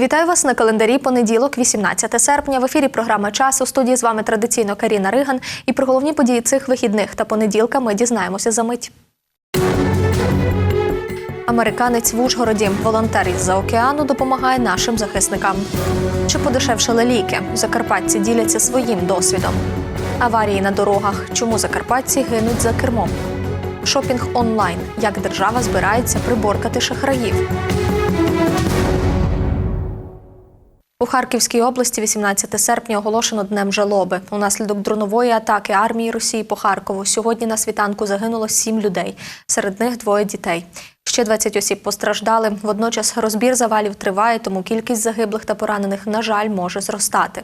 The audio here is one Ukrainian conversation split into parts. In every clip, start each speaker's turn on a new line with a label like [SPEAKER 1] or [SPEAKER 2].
[SPEAKER 1] Вітаю вас на календарі понеділок, 18 серпня. В ефірі програма час у студії з вами традиційно Каріна Риган. І про головні події цих вихідних та понеділка ми дізнаємося за мить. Американець в Ужгороді, волонтер із-за океану, допомагає нашим захисникам. Чи подешевшили ліки? Закарпатці діляться своїм досвідом. Аварії на дорогах. Чому закарпатці гинуть за кермом? Шопінг онлайн. Як держава збирається приборкати шахраїв? У Харківській області 18 серпня оголошено днем жалоби. Унаслідок дронової атаки армії Росії по Харкову сьогодні на світанку загинуло сім людей. Серед них двоє дітей. Ще 20 осіб постраждали. Водночас розбір завалів триває, тому кількість загиблих та поранених, на жаль, може зростати.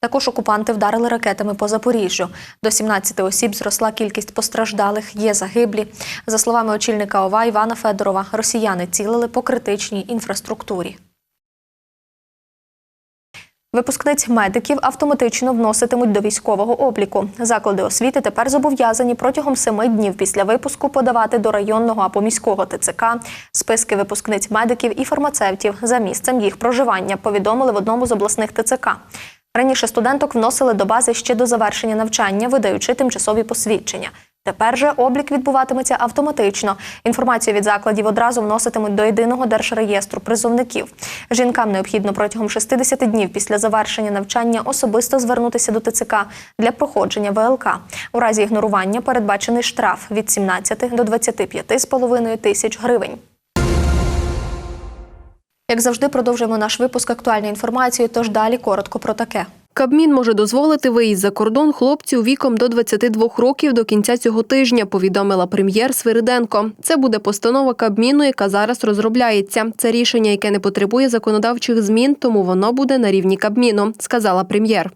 [SPEAKER 1] Також окупанти вдарили ракетами по Запоріжжю. До 17 осіб зросла кількість постраждалих, є загиблі. За словами очільника ОВА Івана Федорова, росіяни цілили по критичній інфраструктурі. Випускниць медиків автоматично вноситимуть до військового обліку. Заклади освіти тепер зобов'язані протягом семи днів після випуску подавати до районного або міського ТЦК списки випускниць медиків і фармацевтів за місцем їх проживання. Повідомили в одному з обласних ТЦК. Раніше студенток вносили до бази ще до завершення навчання, видаючи тимчасові посвідчення. Тепер же облік відбуватиметься автоматично. Інформацію від закладів одразу вноситимуть до єдиного держреєстру призовників. Жінкам необхідно протягом 60 днів після завершення навчання особисто звернутися до ТЦК для проходження ВЛК. У разі ігнорування передбачений штраф від 17 до 25,5 тисяч гривень. Як завжди, продовжуємо наш випуск актуальної інформації. Тож далі коротко про таке.
[SPEAKER 2] Кабмін може дозволити виїзд за кордон хлопців віком до 22 років до кінця цього тижня, повідомила прем'єр Свириденко. Це буде постанова Кабміну, яка зараз розробляється. Це рішення, яке не потребує законодавчих змін, тому воно буде на рівні Кабміну, сказала прем'єр.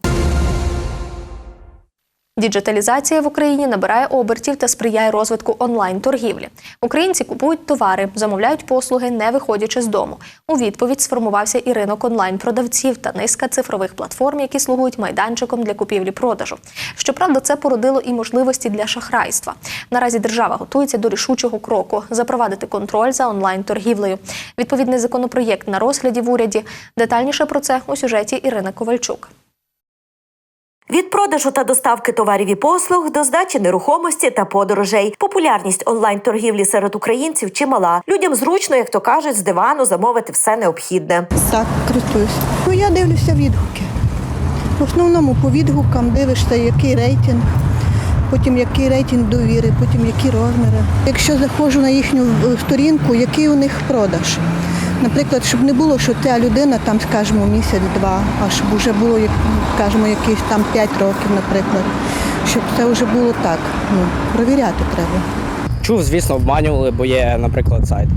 [SPEAKER 1] Діджиталізація в Україні набирає обертів та сприяє розвитку онлайн-торгівлі. Українці купують товари, замовляють послуги, не виходячи з дому. У відповідь сформувався і ринок онлайн-продавців та низка цифрових платформ, які слугують майданчиком для купівлі-продажу. Щоправда, це породило і можливості для шахрайства. Наразі держава готується до рішучого кроку запровадити контроль за онлайн-торгівлею. Відповідний законопроєкт на розгляді в уряді. Детальніше про це у сюжеті Ірина Ковальчук.
[SPEAKER 3] Від продажу та доставки товарів і послуг до здачі нерухомості та подорожей. Популярність онлайн-торгівлі серед українців чимала. Людям зручно, як то кажуть, з дивану замовити все необхідне.
[SPEAKER 4] Так, користуюсь. Ну, я дивлюся відгуки. В основному по відгукам дивишся, який рейтинг, потім який рейтинг довіри, потім які розміри. Якщо заходжу на їхню е, сторінку, який у них продаж. Наприклад, щоб не було, що ця людина там, скажімо, місяць-два, а щоб вже було, скажімо, якісь там 5 років, наприклад. Щоб це вже було так. Ну, провіряти треба.
[SPEAKER 5] Чув, звісно, обманювали, бо є, наприклад, сайт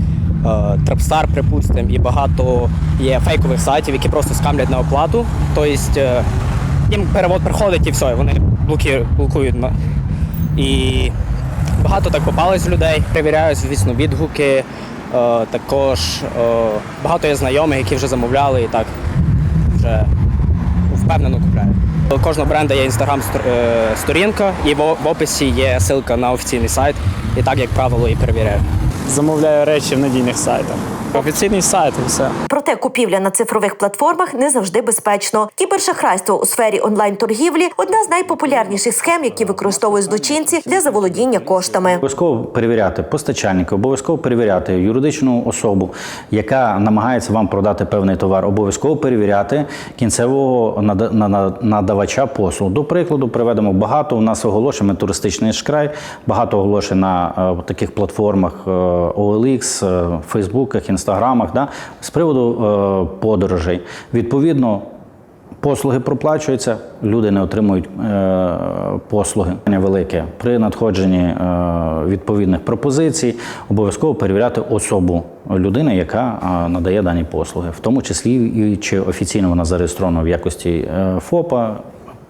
[SPEAKER 5] Трапстар, припустимо, і багато є фейкових сайтів, які просто скамлять на оплату. Тобто е, їм перевод приходить і все, вони блокують. І багато так попалось людей. Перевіряю, звісно, відгуки. Е, Також е, багато є знайомих, які вже замовляли і так вже впевнено купляють. У кожного бренда є інстаграм-сторінка, і в в описі є ссылка на офіційний сайт. І так, як правило, і перевіряю.
[SPEAKER 6] замовляю речі в надійних сайтах. Офіційний сайт і все.
[SPEAKER 3] Проте купівля на цифрових платформах не завжди безпечно. Кібершахрайство у сфері онлайн-торгівлі одна з найпопулярніших схем, які використовують злочинці для заволодіння коштами.
[SPEAKER 7] Обов'язково перевіряти постачальника, обов'язково перевіряти юридичну особу, яка намагається вам продати певний товар. Обов'язково перевіряти кінцевого нада- на- на- надавача послуг. До прикладу, приведемо багато. У нас оголошень ми туристичний ж край, багато оголошень на е, таких платформах е, OLX, е, Фейсбуках, Інстаграмах, да, з приводу е, подорожей. Відповідно. Послуги проплачуються, люди не отримують е, послуги. Велике при надходженні е, відповідних пропозицій обов'язково перевіряти особу людини, яка е, надає дані послуги, в тому числі і чи офіційно вона зареєстрована в якості е, ФОПа.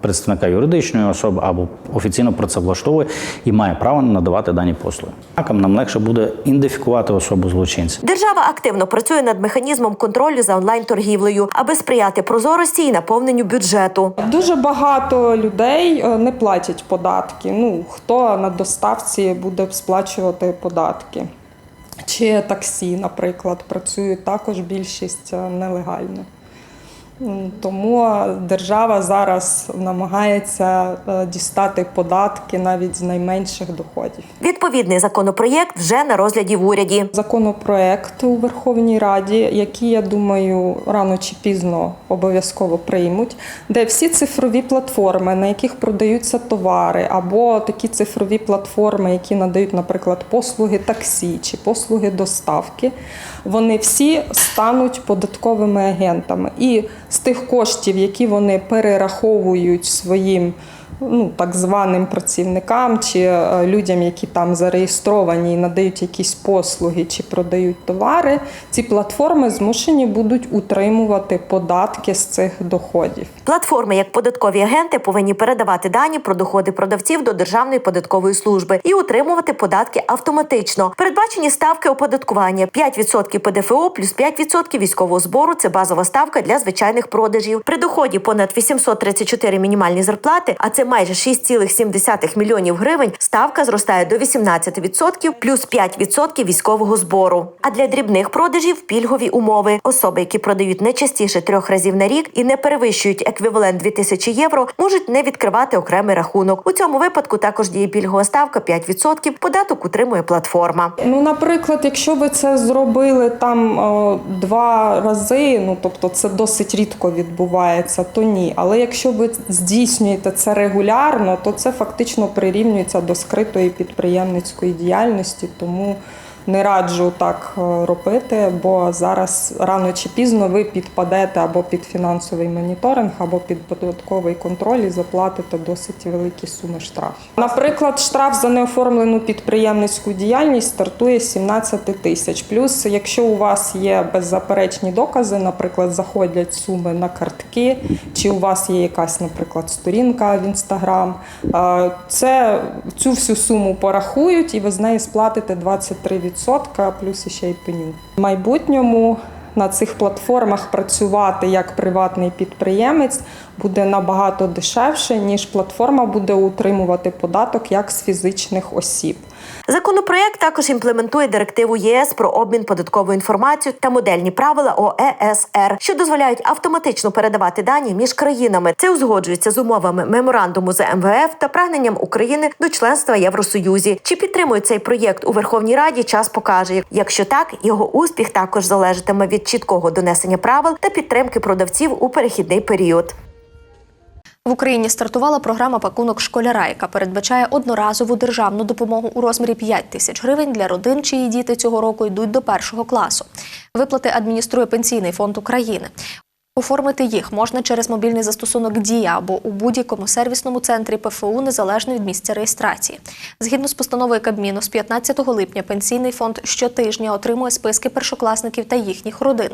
[SPEAKER 7] Представника юридичної особи або офіційно працевлаштовує і має право надавати дані послуги. Так нам легше буде ідентифікувати особу злочинця.
[SPEAKER 3] Держава активно працює над механізмом контролю за онлайн-торгівлею, аби сприяти прозорості і наповненню бюджету.
[SPEAKER 8] Дуже багато людей е, не платять податки. Ну хто на доставці буде сплачувати податки? Чи таксі, наприклад, працюють також більшість е, нелегально. Тому держава зараз намагається е, дістати податки навіть з найменших доходів.
[SPEAKER 3] Відповідний законопроєкт вже на розгляді в уряді.
[SPEAKER 8] Законопроект у Верховній Раді, який, я думаю, рано чи пізно обов'язково приймуть, де всі цифрові платформи, на яких продаються товари, або такі цифрові платформи, які надають, наприклад, послуги таксі чи послуги доставки, вони всі стануть податковими агентами. І з тих коштів, які вони перераховують своїм ну, так званим працівникам чи е, людям, які там зареєстровані і надають якісь послуги чи продають товари, ці платформи змушені будуть утримувати податки з цих доходів.
[SPEAKER 3] Платформи, як податкові агенти, повинні передавати дані про доходи продавців до Державної податкової служби і утримувати податки автоматично. Передбачені ставки оподаткування 5% ПДФО плюс 5% військового збору. Це базова ставка для звичайних продажів. При доході понад 834 мінімальні зарплати, а це майже 6,7 мільйонів гривень. Ставка зростає до 18% плюс 5% військового збору. А для дрібних продажів пільгові умови. Особи, які продають не частіше трьох разів на рік і не перевищують еквівалент 2000 євро, можуть не відкривати окремий рахунок. У цьому випадку також діє пільгова ставка 5%. Податок утримує платформа.
[SPEAKER 8] Ну, наприклад, якщо ви це зробили там е, два рази, ну тобто це досить рідко відбувається, то ні. Але якщо ви здійснюєте це регулярно, то це фактично прирівнюється до скритої підприємницької діяльності, тому не раджу так е, робити, бо зараз рано чи пізно ви підпадете або під фінансовий моніторинг, або під податковий контроль і заплатите досить великі суми штрафів. Наприклад, штраф за неоформлену підприємницьку діяльність стартує з 17 тисяч. Плюс, якщо у вас є беззаперечні докази, наприклад, заходять суми на картки, чи у вас є якась, наприклад, сторінка в інстаграм, е, це цю всю суму порахують, і ви з неї сплатите 23% плюс ще й пеню. В майбутньому на цих платформах працювати як приватний підприємець буде набагато дешевше, ніж платформа буде утримувати податок як з фізичних осіб.
[SPEAKER 3] Законопроект також імплементує директиву ЄС про обмін податковою інформацією та модельні правила ОЕСР, що дозволяють автоматично передавати дані між країнами. Це узгоджується з умовами меморандуму з МВФ та прагненням України до членства Євросоюзі. Чи підтримують цей проєкт у Верховній Раді? Час покаже. Якщо так, його успіх також залежатиме від чіткого донесення правил та підтримки продавців у перехідний період.
[SPEAKER 1] В Україні стартувала програма пакунок школяра, яка передбачає одноразову державну допомогу у розмірі 5 тисяч гривень для родин, чиї діти цього року йдуть до першого класу. Виплати адмініструє Пенсійний фонд України. Оформити їх можна через мобільний застосунок Дія або у будь-якому сервісному центрі ПФУ незалежно від місця реєстрації. Згідно з постановою Кабміну, з 15 липня пенсійний фонд щотижня отримує списки першокласників та їхніх родин.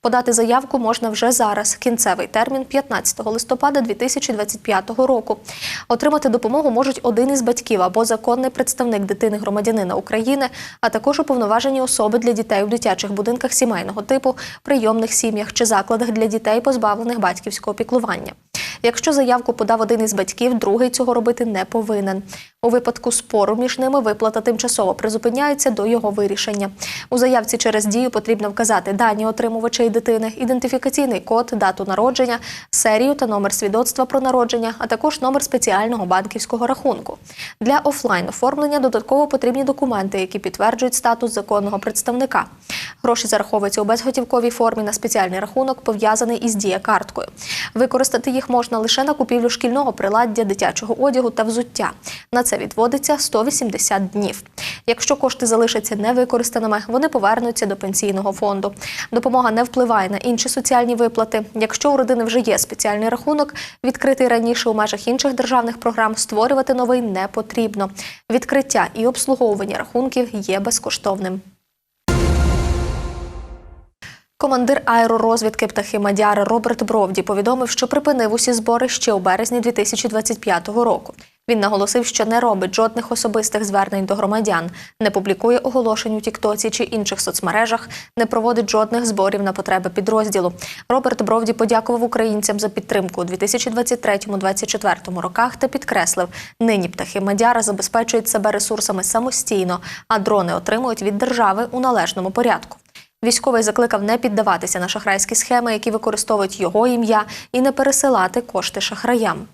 [SPEAKER 1] Подати заявку можна вже зараз. Кінцевий термін 15 листопада 2025 року. Отримати допомогу можуть один із батьків або законний представник дитини громадянина України, а також уповноважені особи для дітей у дитячих будинках сімейного типу, прийомних сім'ях чи закладах для дітей, позбавлених батьківського піклування. Якщо заявку подав один із батьків, другий цього робити не повинен. У випадку спору між ними виплата тимчасово призупиняється до його вирішення. У заявці через дію потрібно вказати дані отримувача і дитини, ідентифікаційний код, дату народження, серію та номер свідоцтва про народження, а також номер спеціального банківського рахунку. Для офлайн оформлення додатково потрібні документи, які підтверджують статус законного представника. Гроші зараховуються у безготівковій формі на спеціальний рахунок, пов'язаний із дія-карткою. Використати їх можна лише на купівлю шкільного приладдя, дитячого одягу та взуття. На це відводиться 180 днів. Якщо кошти залишаться невикористаними, вони повернуться до пенсійного фонду. Допомога не впливає на інші соціальні виплати. Якщо у родини вже є спеціальний рахунок, відкритий раніше у межах інших державних програм, створювати новий не потрібно. Відкриття і обслуговування рахунків є безкоштовним. Командир аеророзвідки птахи Мадяри Роберт Бровді повідомив, що припинив усі збори ще у березні 2025 року. Він наголосив, що не робить жодних особистих звернень до громадян, не публікує оголошень у Тіктоці чи інших соцмережах, не проводить жодних зборів на потреби підрозділу. Роберт Бровді подякував українцям за підтримку у 2023-2024 роках та підкреслив, нині птахи Мадяра забезпечують себе ресурсами самостійно, а дрони отримують від держави у належному порядку. Військовий закликав не піддаватися на шахрайські схеми, які використовують його ім'я, і не пересилати кошти шахраям.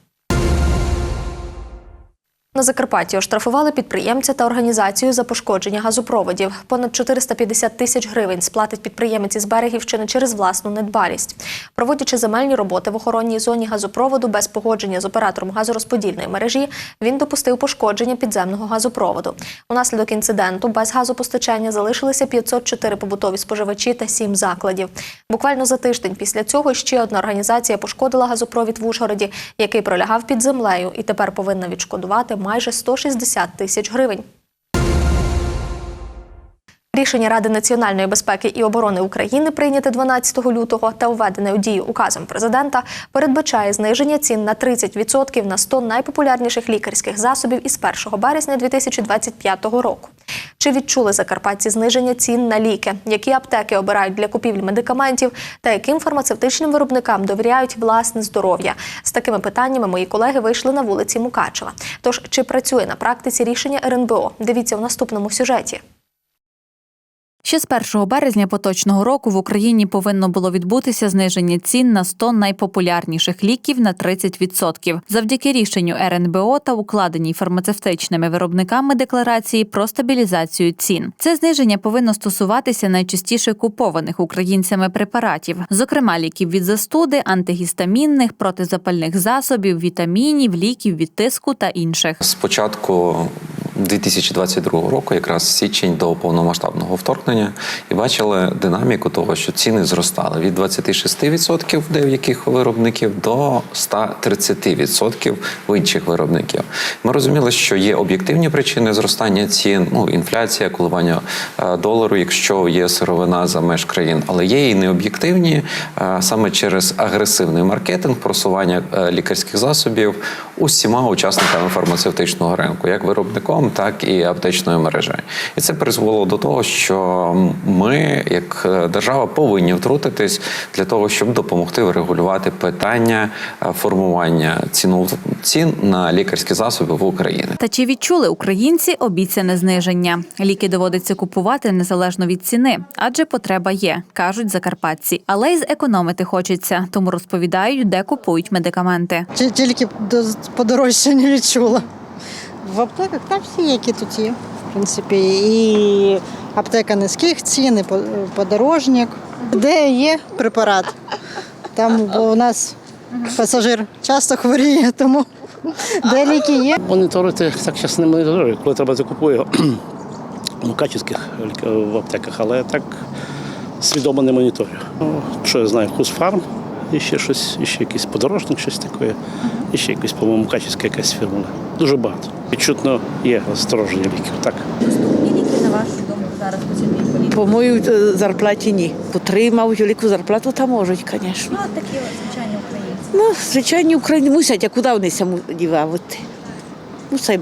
[SPEAKER 1] На Закарпатті оштрафували підприємця та організацію за пошкодження газопроводів. Понад 450 тисяч гривень сплатить підприємець із Берегівщини через власну недбалість. Проводячи земельні роботи в охоронній зоні газопроводу без погодження з оператором газорозподільної мережі, він допустив пошкодження підземного газопроводу. Унаслідок інциденту без газопостачання залишилися 504 побутові споживачі та 7 закладів. Буквально за тиждень після цього ще одна організація пошкодила газопровід в Ужгороді, який пролягав під землею, і тепер повинна відшкодувати майже 160 тисяч гривень. Рішення Ради національної безпеки і оборони України, прийняте 12 лютого та введене у дію указом президента, передбачає зниження цін на 30% на 100 найпопулярніших лікарських засобів із 1 березня 2025 року. Чи відчули закарпатці зниження цін на ліки? Які аптеки обирають для купівлі медикаментів та яким фармацевтичним виробникам довіряють власне здоров'я? З такими питаннями мої колеги вийшли на вулиці Мукачева. Тож чи працює на практиці рішення РНБО? Дивіться в наступному сюжеті.
[SPEAKER 9] Ще з 1 березня поточного року в Україні повинно було відбутися зниження цін на 100 найпопулярніших ліків на 30%. Завдяки рішенню РНБО та укладеній фармацевтичними виробниками декларації про стабілізацію цін. Це зниження повинно стосуватися найчастіше купованих українцями препаратів, зокрема ліків від застуди, антигістамінних, протизапальних засобів, вітамінів, ліків від тиску та інших.
[SPEAKER 10] З початку 2022 року, якраз січень до повномасштабного вторгнення, і бачили динаміку того, що ціни зростали від 26% деяких виробників до 130% в інших виробників. Ми розуміли, що є об'єктивні причини зростання цін, ну інфляція, коливання е, долару, якщо є сировина за меж країн, але є і необ'єктивні е, саме через агресивний маркетинг, просування е, лікарських засобів усіма учасниками фармацевтичного ринку, як виробником, так і аптечною мережею. І це призвело до того, що ми, як е, держава, повинні втрутитись для того, щоб допомогти врегулювати питання е, формування ціну цін на лікарські засоби в Україні.
[SPEAKER 9] Та чи відчули українці обіцяне зниження? Ліки доводиться купувати незалежно від ціни, адже потреба є, кажуть закарпатці. Але й зекономити хочеться, тому розповідають, де купують медикаменти.
[SPEAKER 11] Ті- Тільки до- подорожчання відчула. В аптеках там всі, які тут є, в принципі. І аптека низьких цін, і подорожник. Де є препарат? Там бо у нас пасажир часто хворіє, тому де ліки є.
[SPEAKER 12] Моніторити так зараз не моніторую, коли треба закупую його ну, качівських в аптеках, але так свідомо не моніторю. Ну, що я знаю, Хузфарм, і ще щось, і ще якийсь подорожник, щось таке, і ще якийсь, по-моєму, качівська якась фірма. Дуже багато. Відчутно є застороження ліків. Так.
[SPEAKER 13] По моїй е, зарплаті ні. Отримав велику зарплату, та можуть, звісно. Ну, такі звичайні українці. Ну, звичайні українці мусять, а куди вони ся дівати? Мусять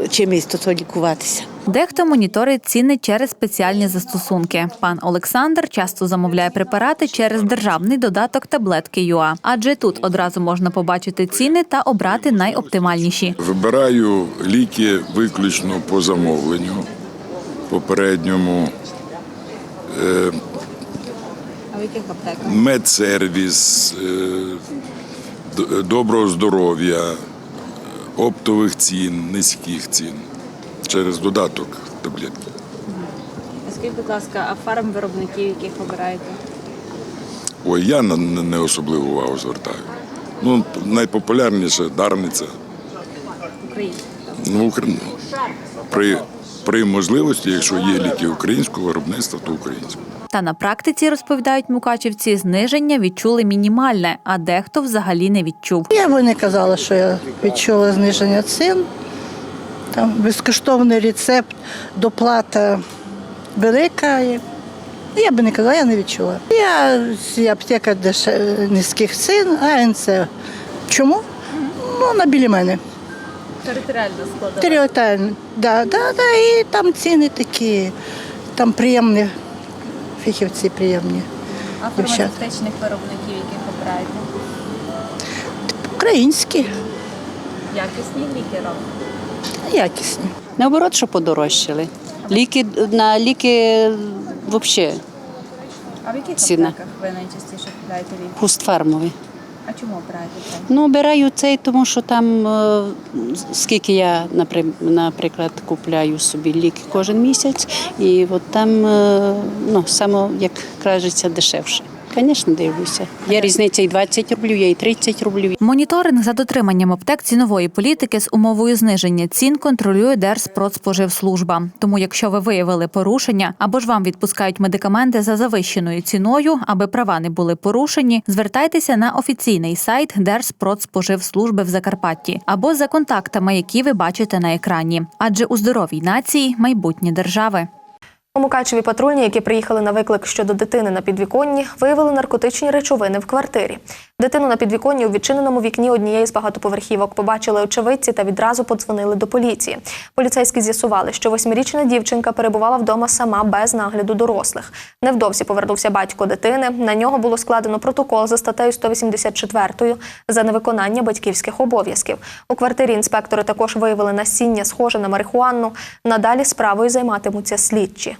[SPEAKER 13] е, чимось то лікуватися.
[SPEAKER 9] Дехто моніторить ціни через спеціальні застосунки. Пан Олександр часто замовляє препарати через державний додаток таблетки ЮА, адже тут одразу можна побачити ціни та обрати найоптимальніші.
[SPEAKER 14] Вибираю ліки виключно по замовленню попередньому. Е, медсервіс, е, доброго здоров'я, оптових цін, низьких цін через додаток таблетки.
[SPEAKER 15] Скажіть, будь ласка, а фарм виробників, яких обираєте?
[SPEAKER 14] Ой, я на не особливу увагу звертаю. Ну, найпопулярніше дарниця.
[SPEAKER 15] Україна.
[SPEAKER 14] Ну, Україна. При, при можливості, якщо є ліки українського виробництва, то українського.
[SPEAKER 9] Та на практиці розповідають мукачівці, зниження відчули мінімальне, а дехто взагалі не відчув.
[SPEAKER 4] Я би не казала, що я відчула зниження цін. Там безкоштовний рецепт, доплата велика. Я би не казала, я не відчула. Я з аптека низьких цін, АНЦ. Чому? Ну, на білі мене.
[SPEAKER 15] Територіально складова.
[SPEAKER 4] Стереотипно. Да, да, да, і там ціни такі, там приємні, фахівці приємні.
[SPEAKER 15] А фармацевтичних виробників, яких обираєте?
[SPEAKER 4] Українські,
[SPEAKER 15] Якісні ліки роблять?
[SPEAKER 4] Якісні.
[SPEAKER 13] Наоборот, що подорожчали. Ліки на ліки взагалі
[SPEAKER 15] А в яких
[SPEAKER 16] Ціна.
[SPEAKER 15] аптеках ви найчастіше купляєте ліки?
[SPEAKER 16] Хустфармові.
[SPEAKER 15] А чому обираєте це?
[SPEAKER 16] Ну, обираю цей, тому що там, е, скільки я, напри- наприклад, купляю собі ліки кожен місяць, і от там, е, ну, саме, як кажеться, дешевше. Звісно, дивлюся. Є різниця і 20 рублів, є і 30 рублів.
[SPEAKER 9] Моніторинг за дотриманням аптек цінової політики з умовою зниження цін контролює Держпродспоживслужба. Тому, якщо ви виявили порушення або ж вам відпускають медикаменти за завищеною ціною, аби права не були порушені, звертайтеся на офіційний сайт Держпродспоживслужби в Закарпатті або за контактами, які ви бачите на екрані. Адже у здоровій нації майбутнє держави.
[SPEAKER 1] У Мукачеві патрульні, які приїхали на виклик щодо дитини на підвіконні, виявили наркотичні речовини в квартирі. Дитину на підвіконні у відчиненому вікні однієї з багатоповерхівок побачили очевидці та відразу подзвонили до поліції. Поліцейські з'ясували, що восьмирічна дівчинка перебувала вдома сама без нагляду дорослих. Невдовзі повернувся батько дитини. На нього було складено протокол за статтею 184 за невиконання батьківських обов'язків. У квартирі інспектори також виявили насіння, схоже на марихуану. Надалі справою займатимуться слідчі.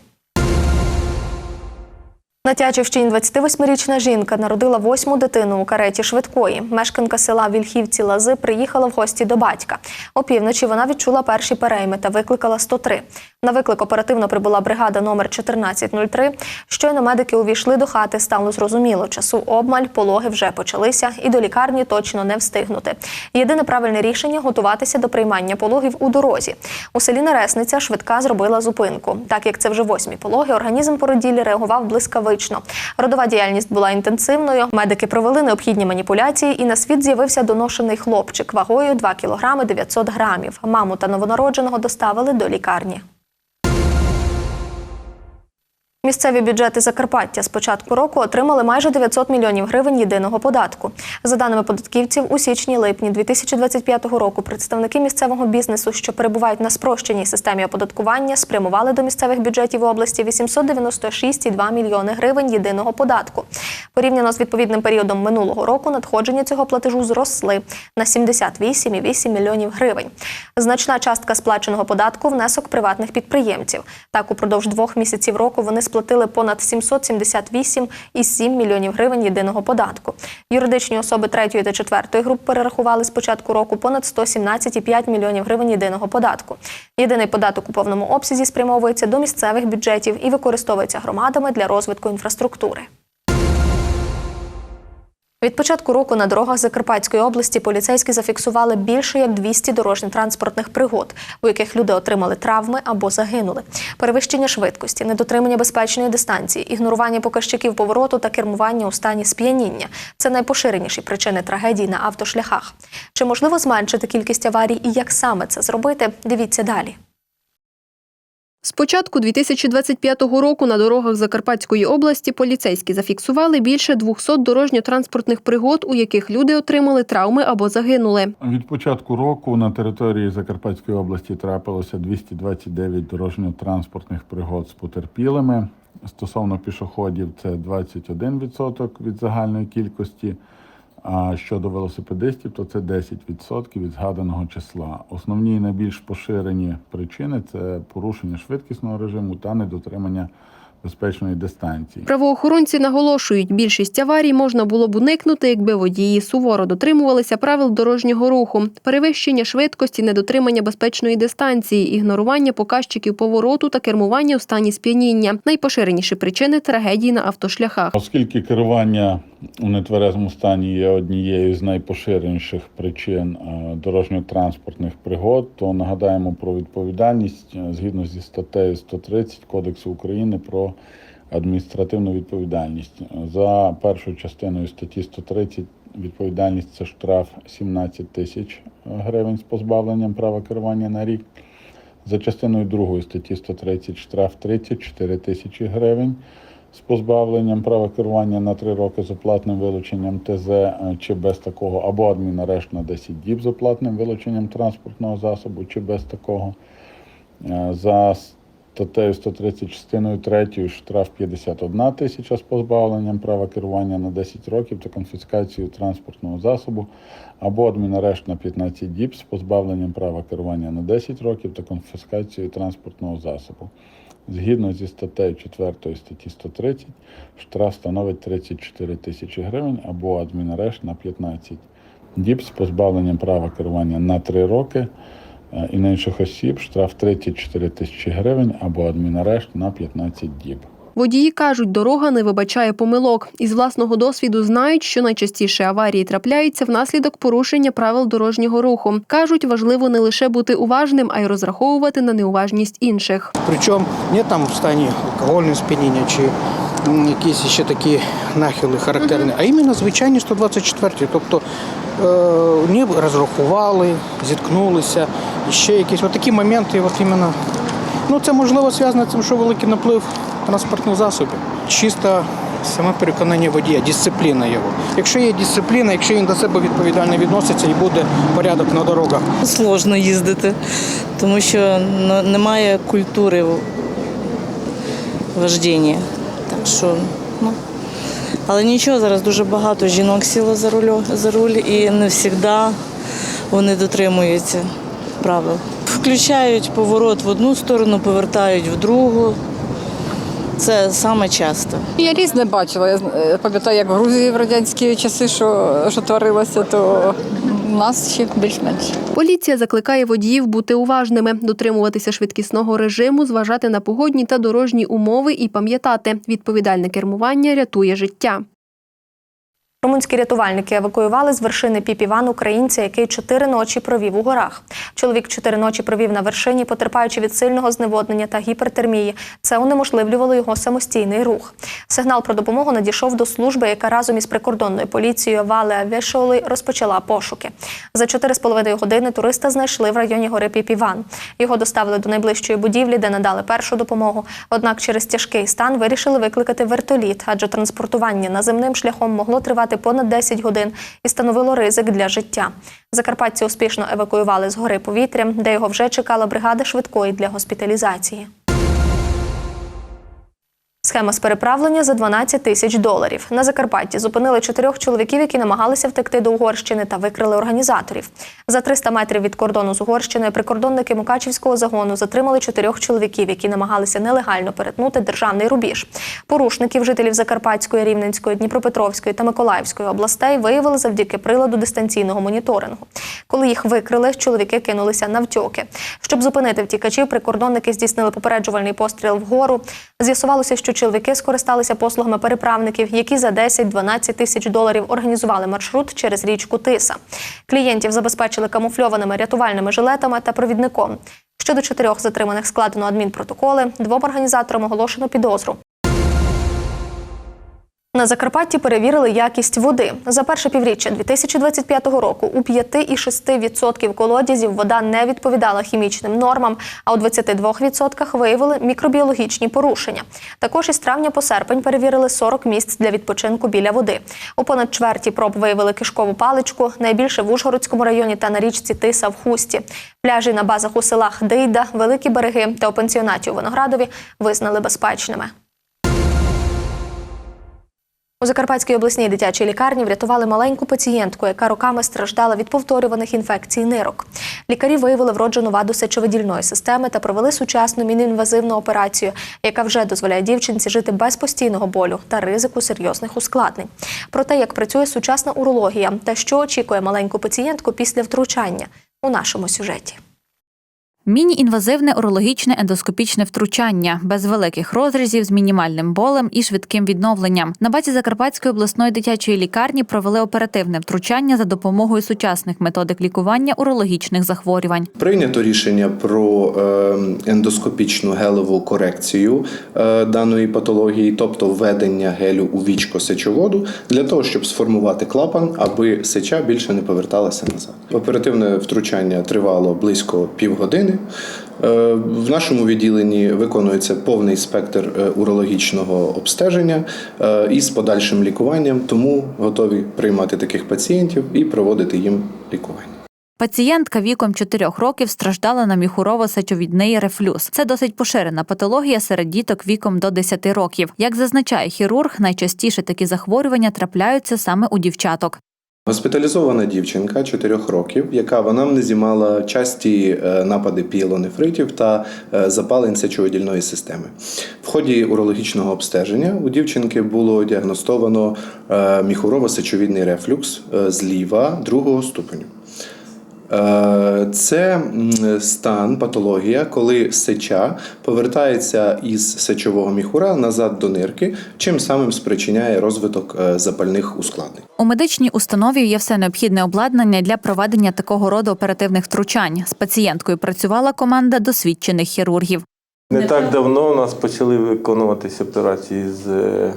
[SPEAKER 1] На Тячівщині 28-річна жінка народила восьму дитину у кареті швидкої. Мешканка села Вільхівці Лази приїхала в гості до батька. Опівночі вона відчула перші перейми та викликала 103. На виклик оперативно прибула бригада номер 1403. Щойно медики увійшли до хати, стало зрозуміло. Часу обмаль, пологи вже почалися, і до лікарні точно не встигнути. Єдине правильне рішення готуватися до приймання пологів у дорозі. У селі Нересниця швидка зробила зупинку. Так як це вже восьмі пологи, організм породілі реагував блискавично. Родова діяльність була інтенсивною. Медики провели необхідні маніпуляції, і на світ з'явився доношений хлопчик вагою 2 кг 900 грамів. Маму та новонародженого доставили до лікарні. Місцеві бюджети Закарпаття з початку року отримали майже 900 мільйонів гривень єдиного податку. За даними податківців, у січні-липні 2025 року представники місцевого бізнесу, що перебувають на спрощеній системі оподаткування, спрямували до місцевих бюджетів області 896,2 мільйони гривень єдиного податку. Порівняно з відповідним періодом минулого року надходження цього платежу зросли на 78,8 мільйонів гривень. Значна частка сплаченого податку внесок приватних підприємців. Так, упродовж двох місяців року вони сплатили понад 778,7 мільйонів гривень єдиного податку. Юридичні особи третьої та четвертої груп перерахували з початку року понад 117,5 мільйонів гривень єдиного податку. Єдиний податок у повному обсязі спрямовується до місцевих бюджетів і використовується громадами для розвитку інфраструктури. Від початку року на дорогах Закарпатської області поліцейські зафіксували більше як 200 дорожньо-транспортних пригод, у яких люди отримали травми або загинули. Перевищення швидкості, недотримання безпечної дистанції, ігнорування показчиків повороту та кермування у стані сп'яніння це найпоширеніші причини трагедій на автошляхах. Чи можливо зменшити кількість аварій і як саме це зробити? Дивіться далі.
[SPEAKER 2] З початку 2025 року на дорогах Закарпатської області поліцейські зафіксували більше 200 дорожньо-транспортних пригод, у яких люди отримали травми або загинули.
[SPEAKER 17] Від початку року на території Закарпатської області трапилося 229 дорожньо-транспортних пригод з потерпілими. Стосовно пішоходів, це 21% від загальної кількості. А щодо велосипедистів, то це 10% від згаданого числа. Основні і найбільш поширені причини це порушення швидкісного режиму та недотримання безпечної дистанції.
[SPEAKER 2] Правоохоронці наголошують, більшість аварій можна було б уникнути, якби водії суворо дотримувалися правил дорожнього руху, перевищення швидкості, недотримання безпечної дистанції, ігнорування показчиків повороту та кермування у стані сп'яніння. Найпоширеніші причини трагедій на автошляхах.
[SPEAKER 17] Оскільки керування у нетверезому стані є однією з найпоширеніших причин е, дорожньо-транспортних пригод, то нагадаємо про відповідальність е, згідно зі статтею 130 Кодексу України про адміністративну відповідальність. За першою частиною статті 130 відповідальність це штраф 17 тисяч гривень з позбавленням права керування на рік. За частиною другої статті 130 штраф 34 тисячі гривень з позбавленням права керування на 3 роки з оплатним вилученням ТЗ е, чи без такого, або адмінарешт на 10 діб з оплатним вилученням транспортного засобу чи без такого. Е, За статтею 130 частиною 3 штраф 51 тисяча з позбавленням права керування на 10 років та конфіскацією транспортного засобу або адмінарешт на 15 діб з позбавленням права керування на 10 років та конфіскацією транспортного засобу. Згідно зі статтею 4 статті 130, штраф становить 34 тисячі гривень або адмінарешт на 15 діб з позбавленням права керування на 3 роки. Е, І на інших осіб штраф 34 тисячі гривень або адмінарешт на 15 діб.
[SPEAKER 2] Водії кажуть, дорога не вибачає помилок. Із власного досвіду знають, що найчастіше аварії трапляються внаслідок порушення правил дорожнього руху. Кажуть, важливо не лише бути уважним, а й розраховувати на неуважність інших.
[SPEAKER 18] Причому не там в стані алкогольного сп'яніння чи якісь ще такі нахили характерні, а іменно звичайні 124. Тобто не розрахували, зіткнулися, і ще якісь от такі моменти, от іменно, ну це можливо зв'язано з тим, що великий наплив транспортних засобів. Чисто саме переконання водія, дисципліна його. Якщо є дисципліна, якщо він до себе відповідально відноситься і буде порядок на дорогах.
[SPEAKER 19] Сложно їздити, тому що немає культури вождіння. Так що, ну. Але нічого, зараз дуже багато жінок сіло за руль, за руль і не завжди вони дотримуються правил. Включають поворот в одну сторону, повертають в другу. Це саме часто.
[SPEAKER 20] Я різне бачила. Я е, пам'ятаю, як в Грузії в радянські часи, що, що творилося, то у нас ще більш-менш.
[SPEAKER 2] Поліція закликає водіїв бути уважними, дотримуватися швидкісного режиму, зважати на погодні та дорожні умови і пам'ятати, відповідальне кермування рятує життя.
[SPEAKER 1] Румунські рятувальники евакуювали з вершини Піпіван українця, який чотири ночі провів у горах. Чоловік чотири ночі провів на вершині, потерпаючи від сильного зневоднення та гіпертермії. Це унеможливлювало його самостійний рух. Сигнал про допомогу надійшов до служби, яка разом із прикордонною поліцією Вале Вешоли розпочала пошуки. За чотири з половиною години туриста знайшли в районі гори Піпіван. Його доставили до найближчої будівлі, де надали першу допомогу. Однак через тяжкий стан вирішили викликати вертоліт, адже транспортування наземним шляхом могло тривати понад 10 годин і становило ризик для життя. Закарпатці успішно евакуювали з гори повітря, де його вже чекала бригада швидкої для госпіталізації. Схема з переправлення за 12 тисяч доларів. На Закарпатті зупинили чотирьох чоловіків, які намагалися втекти до Угорщини та викрили організаторів. За 300 метрів від кордону з Угорщиною прикордонники Мукачівського загону затримали чотирьох чоловіків, які намагалися нелегально перетнути державний рубіж. Порушників жителів Закарпатської, Рівненської, Дніпропетровської та Миколаївської областей виявили завдяки приладу дистанційного моніторингу. Коли їх викрили, чоловіки кинулися навтьоки. Щоб зупинити втікачів, прикордонники здійснили попереджувальний постріл вгору. З'ясувалося, що чоловіки скористалися послугами переправників, які за 10-12 тисяч доларів організували маршрут через річку Тиса. Клієнтів забезпечили камуфльованими рятувальними жилетами та провідником. Щодо чотирьох затриманих складено адмінпротоколи, двом організаторам оголошено підозру. На Закарпатті перевірили якість води. За перше півріччя 2025 року у 5,6% колодязів вода не відповідала хімічним нормам, а у 22% виявили мікробіологічні порушення. Також із травня по серпень перевірили 40 місць для відпочинку біля води. У понад чверті проб виявили кишкову паличку, найбільше в Ужгородському районі та на річці Тиса в Хусті. Пляжі на базах у селах Дейда, Великі Береги та у пенсіонаті у Виноградові визнали безпечними. У Закарпатській обласній дитячій лікарні врятували маленьку пацієнтку, яка роками страждала від повторюваних інфекцій нирок. Лікарі виявили вроджену ваду сечовидільної системи та провели сучасну міноінвазивну операцію, яка вже дозволяє дівчинці жити без постійного болю та ризику серйозних ускладнень. Про те, як працює сучасна урологія та що очікує маленьку пацієнтку після втручання у нашому сюжеті.
[SPEAKER 9] Міні-інвазивне урологічне ендоскопічне втручання без великих розрізів з мінімальним болем і швидким відновленням. На базі Закарпатської обласної дитячої лікарні провели оперативне втручання за допомогою сучасних методик лікування урологічних захворювань.
[SPEAKER 21] Прийнято рішення про е, ендоскопічну гелеву корекцію е, даної патології, тобто введення гелю у вічко сечоводу, для того, щоб сформувати клапан, аби сеча більше не поверталася назад. Оперативне втручання тривало близько півгодини. Е, В нашому відділенні виконується повний спектр е, урологічного обстеження е, із подальшим лікуванням, тому готові приймати таких пацієнтів і проводити їм лікування.
[SPEAKER 9] Пацієнтка віком 4 років страждала на міхурово-сечовідний рефлюкс. Це досить поширена патологія серед діток віком до 10 років. Як зазначає хірург, найчастіше такі захворювання трапляються саме у дівчаток.
[SPEAKER 21] Госпіталізована дівчинка 4 років, яка вона не знімала часті е, напади пієлонефритів та е, запалень сечовидільної системи. В ході урологічного обстеження у дівчинки було діагностовано е, міхурово-сечовідний рефлюкс е, зліва другого ступеню. Е, Це стан, патологія, коли сеча повертається із сечового міхура назад до нирки, чим самим спричиняє розвиток е, запальних ускладнень.
[SPEAKER 9] У медичній установі є все необхідне обладнання для проведення такого роду оперативних втручань. З пацієнткою працювала команда досвідчених хірургів.
[SPEAKER 22] Не так давно у нас почали виконуватися операції з е,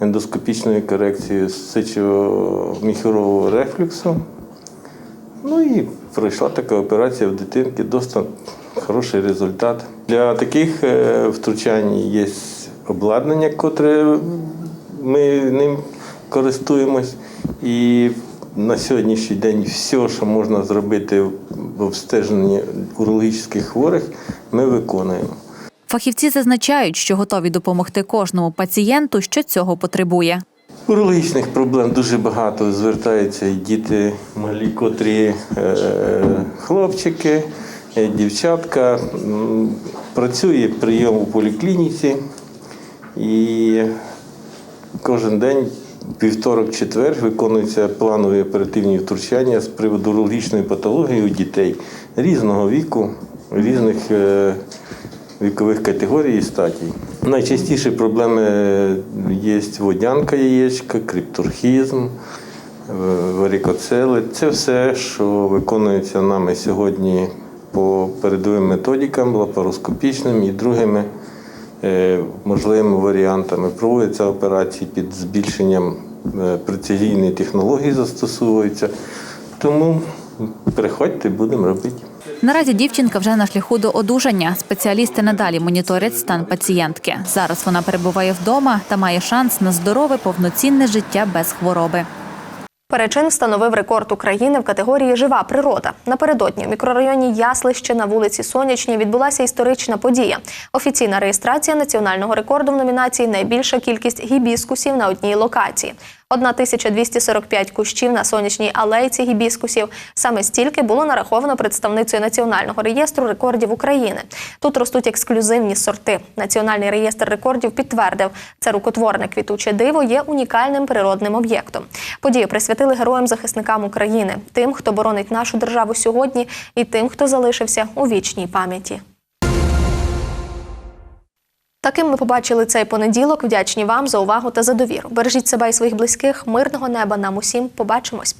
[SPEAKER 22] ендоскопічною корекцією сечового рефлюксу. Ну і пройшла така операція в дитинки, досить хороший результат. Для таких е, втручань є обладнання, котре ми ним користуємось. І на сьогоднішній день все, що можна зробити в обстеженні урологічних хворих, ми виконуємо.
[SPEAKER 9] Фахівці зазначають, що готові допомогти кожному пацієнту, що цього потребує.
[SPEAKER 22] Урологічних проблем дуже багато. Звертаються і діти малі, котрі е, хлопчики, е, дівчатка. Працює прийом у поліклініці і кожен день, вівторок-четвер, виконуються планові оперативні втручання з приводу урологічної патології у дітей різного віку, різних е, вікових категорій і статій. Найчастіші проблеми є водянка яєчка, криптурхізм, е, варікоцели. Це все, що виконується нами сьогодні по передовим методикам, лапароскопічним і другими е, можливими варіантами. Проводяться операції під збільшенням е, прецизійної технології застосовуються. Тому приходьте, будемо робити.
[SPEAKER 9] Наразі дівчинка вже на шляху до одужання. Спеціалісти надалі моніторять стан пацієнтки. Зараз вона перебуває вдома та має шанс на здорове повноцінне життя без хвороби.
[SPEAKER 1] Перечин встановив рекорд України в категорії Жива природа. Напередодні в мікрорайоні Яслище на вулиці Сонячній відбулася історична подія. Офіційна реєстрація національного рекорду в номінації Найбільша кількість гібіскусів на одній локації. 1245 кущів на сонячній алейці гібіскусів. Саме стільки було нараховано представницею Національного реєстру рекордів України. Тут ростуть ексклюзивні сорти. Національний реєстр рекордів підтвердив, це рукотворне квітуче диво є унікальним природним об'єктом. Подію присвятили героям-захисникам України, тим, хто боронить нашу державу сьогодні, і тим, хто залишився у вічній пам'яті. Таким ми побачили цей понеділок. Вдячні вам за увагу та за довіру. Бережіть себе і своїх близьких. Мирного неба нам усім. Побачимось.